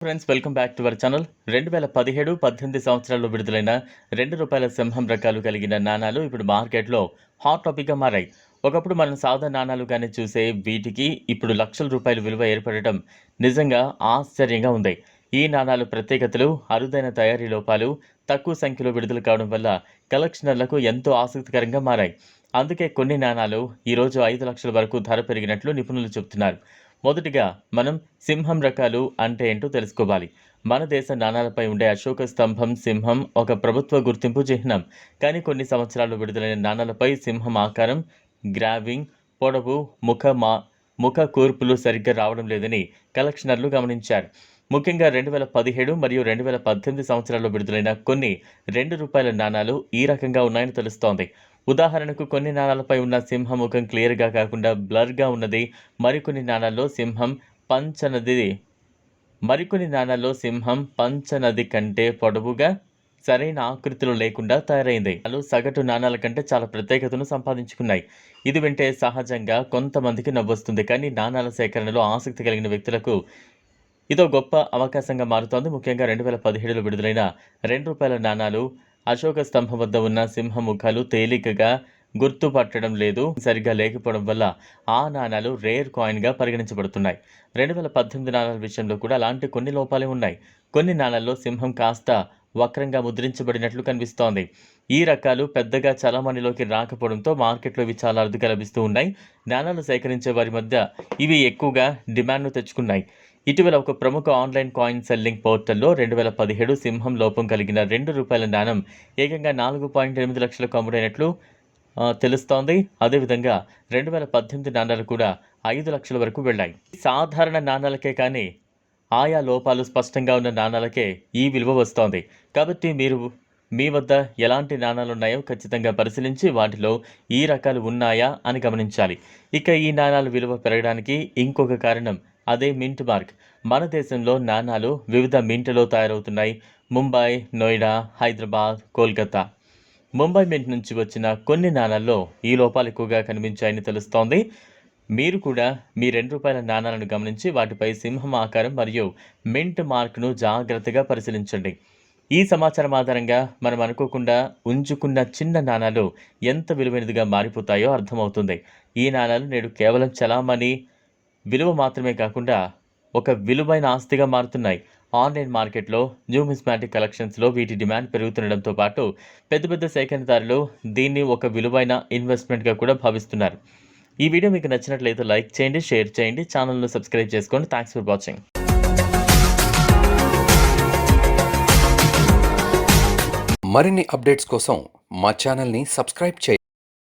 Friends welcome back to our channel. రెండు వేల పదిహేడు పద్దెనిమిది సంవత్సరాల్లో విడుదలైన రెండు రూపాయల సింహం రకాలు కలిగిన నాణాలు ఇప్పుడు మార్కెట్లో హాట్ టాపిక్గా మారాయి. ఒకప్పుడు మనం సాదా నాణాలుగానే చూసే వీటికి ఇప్పుడు లక్షల రూపాయల విలువ ఏర్పడటం నిజంగా ఆశ్చర్యంగా ఉంది. ఈ నాణాలు ప్రత్యేకతలు అరుదైన తయారీ లోపాలు తక్కువ సంఖ్యలో విడుదల కావడం వల్ల కలెక్షనర్లకు ఎంతో ఆసక్తికరంగా మారాయి. అందుకే కొన్ని నాణాలు ఈరోజు ఐదు లక్షల వరకు ధర పెరిగినట్లు నిపుణులు చెబుతున్నారు. మొదటిగా మనం సింహం రకాలు అంటే ఏంటో తెలుసుకోవాలి. మన దేశ నాణాలపై ఉండే అశోక స్తంభం సింహం ఒక ప్రభుత్వ గుర్తింపు చిహ్నం. కానీ కొన్ని సంవత్సరాలు విడుదలైన నాణాలపై సింహం ఆకారం గ్రావింగ్ పొడవు ముఖ మా ముఖ కూర్పులు సరిగ్గా రావడం లేదని కలెక్షనర్లు గమనించారు. ముఖ్యంగా రెండు వేల పదిహేడు మరియు రెండు వేల పద్దెనిమిది సంవత్సరాల్లో విడుదలైన కొన్ని రెండు రూపాయల నాణాలు ఈ రకంగా ఉన్నాయని తెలుస్తోంది. ఉదాహరణకు కొన్ని నాణాలపై ఉన్న సింహం ముఖం క్లియర్గా కాకుండా బ్లర్గా ఉన్నది. మరికొన్ని నాణాల్లో సింహం పంచనది. మరికొన్ని నాణాల్లో సింహం పంచనది కంటే పొడవుగా సరైన ఆకృతిలో లేకుండా తయారైంది. అలు సగటు నాణాల కంటే చాలా ప్రత్యేకతను సంపాదించుకున్నాయి. ఇది వింటే సహజంగా కొంతమందికి నవ్వొస్తుంది. కానీ నాణాల సేకరణలో ఆసక్తి కలిగిన వ్యక్తులకు ఇదో గొప్ప అవకాశంగా మారుతోంది. ముఖ్యంగా రెండు వేల పదిహేడులో విడుదలైన రెండు రూపాయల నాణాలు అశోక స్తంభం వద్ద ఉన్న సింహ ముఖాలు తేలికగా గుర్తుపట్టడం లేదు. సరిగ్గా లేకపోవడం వల్ల ఆ నాణాలు రేర్ కాయిన్గా పరిగణించబడుతున్నాయి. రెండు వేల పద్దెనిమిది నాణాల విషయంలో కూడా అలాంటి కొన్ని లోపాలే ఉన్నాయి. కొన్ని నాణాల్లో సింహం కాస్త వక్రంగా ముద్రించబడినట్లు కనిపిస్తోంది. ఈ రకాలు పెద్దగా చలామణిలోకి రాకపోవడంతో మార్కెట్లో ఇవి చాలా అరుదుగా లభిస్తూ ఉన్నాయి. నాణాలు సేకరించే వారి మధ్య ఇవి ఎక్కువగా డిమాండ్ను తెచ్చుకున్నాయి. ఇటీవల ఒక ప్రముఖ ఆన్లైన్ కాయిన్ సెల్లింగ్ పోర్టల్లో రెండు వేల పదిహేడు సింహం లోపం కలిగిన రెండు రూపాయల నాణం ఏకంగా నాలుగు పాయింట్ ఎనిమిది లక్షలకు అమ్ముడైనట్లు తెలుస్తోంది. అదేవిధంగా రెండు వేల పద్దెనిమిది నాణాలు కూడా ఐదు లక్షల వరకు వెళ్ళాయి. సాధారణ నాణాలకే కానీ ఆయా లోపాలు స్పష్టంగా ఉన్న నాణాలకే ఈ విలువ వస్తోంది. కాబట్టి మీరు మీ వద్ద ఎలాంటి నాణాలు ఉన్నాయో ఖచ్చితంగా పరిశీలించి వాటిలో ఈ రకాలు ఉన్నాయా అని గమనించాలి. ఇక ఈ నాణాల విలువ పెరగడానికి ఇంకొక కారణం అదే మింట్ మార్క్. మన దేశంలో నాణాలు వివిధ మింటలో తయారవుతున్నాయి. ముంబై నోయిడా హైదరాబాద్ కోల్కతా. ముంబై మింట్ నుంచి వచ్చిన కొన్ని నాణాల్లో ఈ లోపాలు ఎక్కువగా కనిపించాయని తెలుస్తోంది. మీరు కూడా మీ రెండు రూపాయల నాణాలను గమనించి వాటిపై సింహం ఆకారం మరియు మింట్ మార్క్ను జాగ్రత్తగా పరిశీలించండి. ఈ సమాచారం ఆధారంగా మనం అనుకోకుండా ఉంచుకున్న చిన్న నాణాలు ఎంత విలువైనదిగా మారిపోతాయో అర్థమవుతుంది. ఈ నాణాలు నేడు కేవలం చలామణి విలువ మాత్రమే కాకుండా ఒక విలువైన ఆస్తిగా మారుతున్నాయి. ఆన్లైన్ మార్కెట్లో న్యూమిస్మాటిక్ కలెక్షన్స్లో వీటి డిమాండ్ పెరుగుతుండడంతో పాటు పెద్ద పెద్ద సేకరణదారులు దీన్ని ఒక విలువైన ఇన్వెస్ట్మెంట్గా కూడా భావిస్తున్నారు. ఈ వీడియో మీకు నచ్చినట్లయితే లైక్ చేయండి షేర్ చేయండి ఛానల్ను సబ్స్క్రైబ్ చేసుకోండి. థ్యాంక్స్ ఫర్ వాచింగ్ మరిన్ని అప్డేట్స్ కోసం మా ఛానల్ని సబ్స్క్రైబ్ చేయండి.